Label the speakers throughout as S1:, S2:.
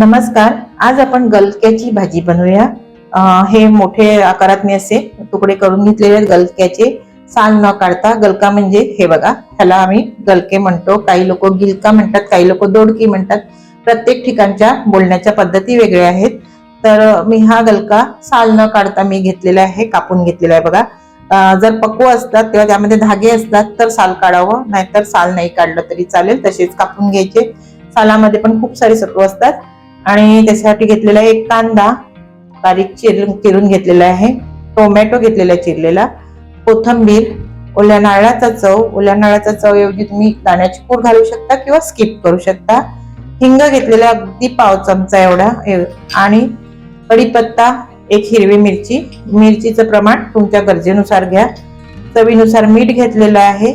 S1: नमस्कार आज आपण गलक्याची भाजी बनवूया. हे मोठे आकारात मी असे तुकडे करून घेतलेले आहेत गलक्याचे. साल न काढता गलका म्हणजे हे बघा ह्याला आम्ही गलके म्हणतो. काही लोक गिलका म्हणतात काही लोक दोडकी म्हणतात. प्रत्येक ठिकाणच्या बोलण्याच्या पद्धती वेगळ्या आहेत. तर मी हा गलका साल न काढता मी घेतलेला आहे कापून घेतलेला आहे बघा. जर पक्व असतात तेव्हा त्यामध्ये धागे असतात तर साल काढावं. नाहीतर साल नाही काढलं तरी चालेल तसेच कापून घ्यायचे. सालामध्ये पण खूप सारे सत्व असतात. आणि त्याच्यासाठी घेतलेला एक कांदा बारीक चिरून चिरून घेतलेला आहे. टोमॅटो घेतलेला आहे चिरलेला. कोथंबीर ओल्या नारळाचा चव. ओल्या नारळाचा चव ऐवजी तुम्ही दाण्याची पूड घालू शकता किंवा स्किप करू शकता. हिंग घेतलेला अगदी पाव चमचा एवढा. आणि कढीपत्ता एक हिरवी मिरची. मिरचीचं प्रमाण तुमच्या गरजेनुसार घ्या. चवीनुसार मीठ घेतलेलं आहे.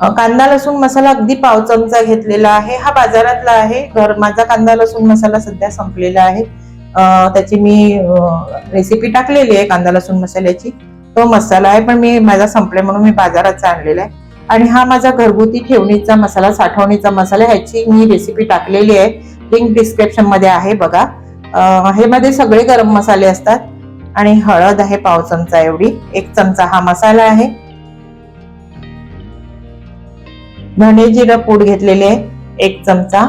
S1: कांदा लसूण मसाला अगदी पाव चमचा घेतलेला आहे. हा बाजारातला आहे. घर माझा कांदा लसूण मसाला सध्या संपलेला आहे. त्याची मी रेसिपी टाकलेली आहे कांदा लसूण मसाल्याची. तो मसाला आहे पण मी माझा संपले म्हणून मी बाजारात आणलेला आहे. आणि हा माझा घरगुती ठेवणीचा मसाला साठवणीचा मसाला ह्याची मी रेसिपी टाकलेली आहे. लिंक डिस्क्रिप्शनमध्ये आहे बघा. हे मध्ये सगळे गरम मसाले असतात. आणि हळद आहे पाव चमचा एवढी. एक चमचा हा मसाला आहे. धणे जिरं पूड घेतलेले एक चमचा.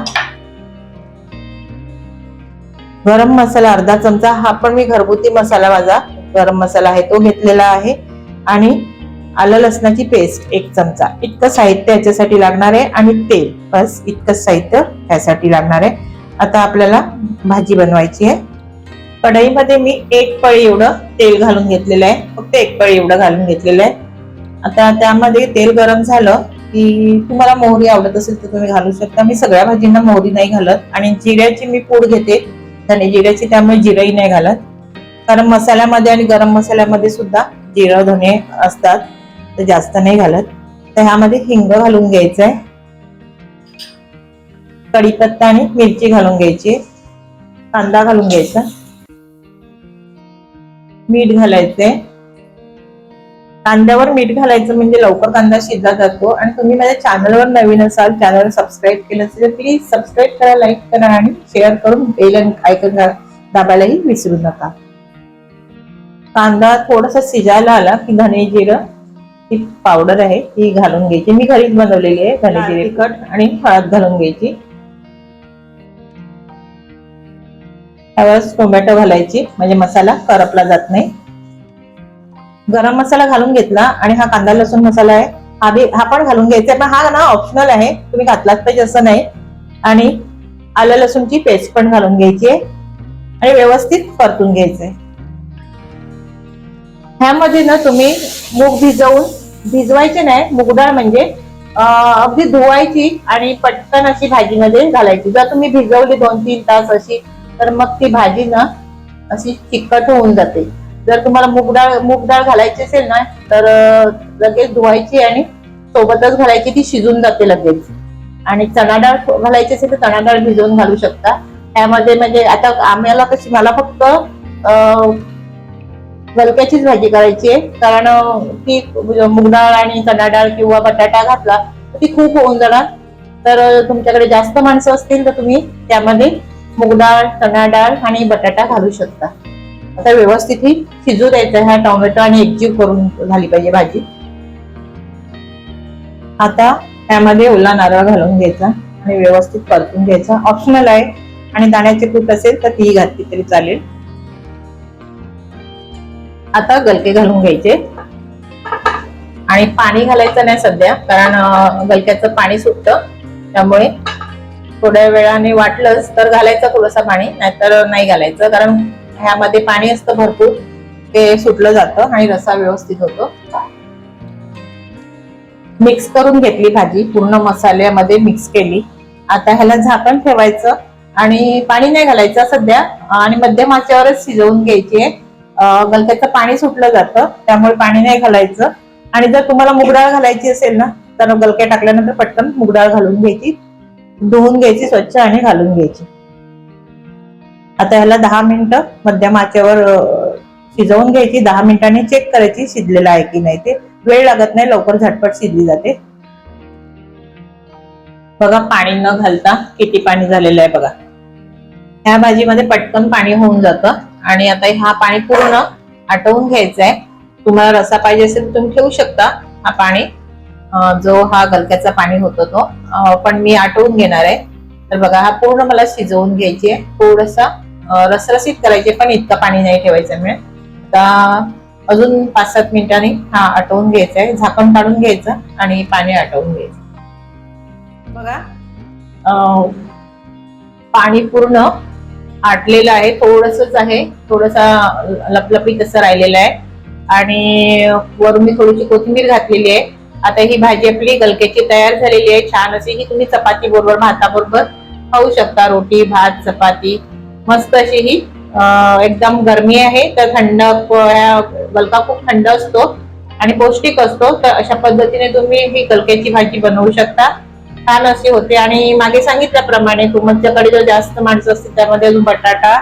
S1: गरम मसाला अर्धा चमचा. हा पण मी घरगुती मसाला माझा गरम मसाला आहे तो घेतलेला आहे. आणि आलं लसणाची पेस्ट एक चमचा. इतकं साहित्य याच्यासाठी लागणार आहे आणि तेल. बस इतकं साहित्य ह्यासाठी लागणार आहे. आता आपल्याला भाजी बनवायची आहे. कढईमध्ये मी एक पळी एवढं तेल घालून घेतलेलं आहे. फक्त एक पळी एवढं घालून घेतलेलं आहे. आता त्यामध्ये तेल गरम झालं की तुम्हाला मोहरी आवडत असेल तर तुम्ही घालू शकता. मी सगळ्या भाजींना मोहरी नाही घालत आणि जिऱ्याची मी पूड घेते. धने जिऱ्याची त्यामुळे जिरंही नाही घालत. कारण मसाल्यामध्ये आणि गरम मसाल्यामध्ये सुद्धा जिरं धने असतात. तर जास्त नाही घालत. तर ह्यामध्ये हिंग घालून घ्यायचं आहे कढीपत्ता आणि मिरची घालून घ्यायची. कांदा घालून घ्यायचा. मीठ घालायचंय. कांद्यावर मीठ घालायचं म्हणजे लवकर कांदा शिजला जातो. आणि तुम्ही माझ्या चॅनलवर नवीन असाल चॅनल सबस्क्राईब केलं असेल तर प्लीज सबस्क्राईब करा लाईक करा आणि शेअर करून बेल आयकन दाबायलाही विसरू नका. कांदा थोडासा शिजायला आला की धने जिरं ही पावडर आहे ती घालून घ्यायची. मी घरीच बनवलेली आहे धने जिरे तिखट. आणि हळद घालून घ्यायची. त्यावेळेस टोमॅटो घालायची. म्हणजे मसाला करपला जात नाही. गरम मसाला घालून घेतला आणि हा कांदा लसूण मसाला आहे. हा बी हा पण घालून घ्यायचा पण हा ना ऑप्शनल आहे. तुम्ही घातलाच पाहिजे असं नाही. आणि आलं लसूणची पेस्ट पण घालून घ्यायची आहे. आणि व्यवस्थित परतून घ्यायचंय ह्यामध्ये ना तुम्ही मूग भिजवून भिजवायचे नाही मूग डाळ म्हणजे अगदी धुवायची आणि पटकन अशी भाजीमध्ये घालायची. जर तुम्ही भिजवली दोन तीन तास अशी तर मग ती भाजी ना अशी चिकट होऊन जाते. जर तुम्हाला मूग डाळ मूग डाळ घालायची असेल ना तर लगेच धुवायची आणि सोबतच घालायची ती शिजून जाते लगेच. आणि चणा डाळ घालायची असेल तर चणा डाळ भिजवून घालू शकता. त्यामध्ये म्हणजे आता आम्हाला कशी मला फक्त अं, गलक्याचीच भाजी करायची आहे. कारण ती मूग डाळ आणि चणा डाळ किंवा बटाटा घातला तर ती खूप होऊन जाणार. तर तुमच्याकडे जास्त माणसं असतील तर तुम्ही त्यामध्ये मूग डाळ चणा डाळ आणि बटाटा घालू शकता. आता व्यवस्थित ही शिजू द्यायचं ह्या टोमॅटो आणि एकजीव करून झाली पाहिजे भाजी. आता त्यामध्ये ओला नारळ घालून घ्यायचा आणि व्यवस्थित परतून घ्यायचा. ऑप्शनल आहे आणि दाण्याचे कूट असेल तर तीही घातली तरी चालेल. आता गलके घालून घ्यायचे. आणि पाणी घालायचं नाही सध्या कारण गलक्याचं पाणी सुटतं. त्यामुळे थोड्या वेळाने वाटलंच तर घालायचं थोडंसं पाणी नाहीतर नाही घालायचं कारण ह्यामध्ये पाणी असतं भरपूर ते सुटलं जातं आणि रसा व्यवस्थित होतो. मिक्स करून घेतली भाजी पूर्ण मसाल्यामध्ये मिक्स केली. आता ह्याला झाकण ठेवायचं आणि पाणी नाही घालायचं सध्या. आणि मध्यम आचेवरच शिजवून घ्यायची आहे. गलक्याचं पाणी सुटलं जातं त्यामुळे पाणी नाही घालायचं. आणि जर तुम्हाला मुगडाळ घालायची असेल ना तर गलक्या टाकल्यानंतर पटकन मुगडाळ घालून घ्यायची. धुवून घ्यायची स्वच्छ आणि घालून घ्यायची. आता ह्याला दहा मिनिटं मध्यम आचेवर शिजवून घ्यायची दहा मिनिटांनी चेक करायची शिजलेलं आहे की नाही ते. वेळ लागत नाही लवकर झटपट शिजली जाते. बघा पाणी न घालता किती पाणी झालेलं आहे बघा. ह्या भाजीमध्ये पटकन पाणी होऊन जातं आणि आता हा पाणी पूर्ण आटवून घ्यायचं आहे. तुम्हाला रसा पाहिजे असेल तर तुम्ही ठेवू शकता. हा पाणी जो हा गलक्याचा पाणी होतो तो पण मी आटवून घेणार आहे. तर बघा हा पूर्ण मला शिजवून घ्यायची आहे. थोडासा रसरसीत करायचे पण इतकं पाणी नाही ठेवायचं मी आता अजून पाच सात मिनिटांनी हा आटवून घ्यायचा आहे झाकण काढून घ्यायचं आणि पाणी आटवून घ्यायचं. बघा. पाणी पूर्ण आटलेलं आहे. थोडसच आहे. थोडसा लपलपीत असं राहिलेलं आहे. आणि वरून मी थोडीशी कोथिंबीर घातलेली आहे. आता ही भाजी आपली गलक्याची तयार झालेली आहे. छान अशी ही तुम्ही चपाती बरोबर भाताबरोबर खाऊ शकता. रोटी भात चपाती. मस्त अशी ही एकदम गरमी आहे तर थंड पोळ्या गलका खूप थंड असतो आणि पौष्टिक असतो तर अशा पद्धतीने तुम्ही ही गलक्याची भाजी बनवू शकता. छान अशी होते आणि मागे सांगितल्याप्रमाणे तुमच्याकडे जर जास्त माणसं असतील त्यामध्ये अजून बटाटा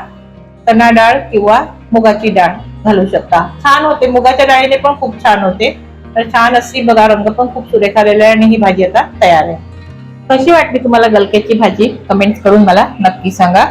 S1: चणा डाळ किंवा मुगाची डाळ घालू शकता. छान होते मुगाच्या डाळीने पण खूप छान होते. तर छान अशी बघा रंग पण खूप सुरेख आलेला आहे आणि ही भाजी आता तयार आहे. कशी वाटली तुम्हाला गलक्याची भाजी? कमेंट करून मला नक्की सांगा.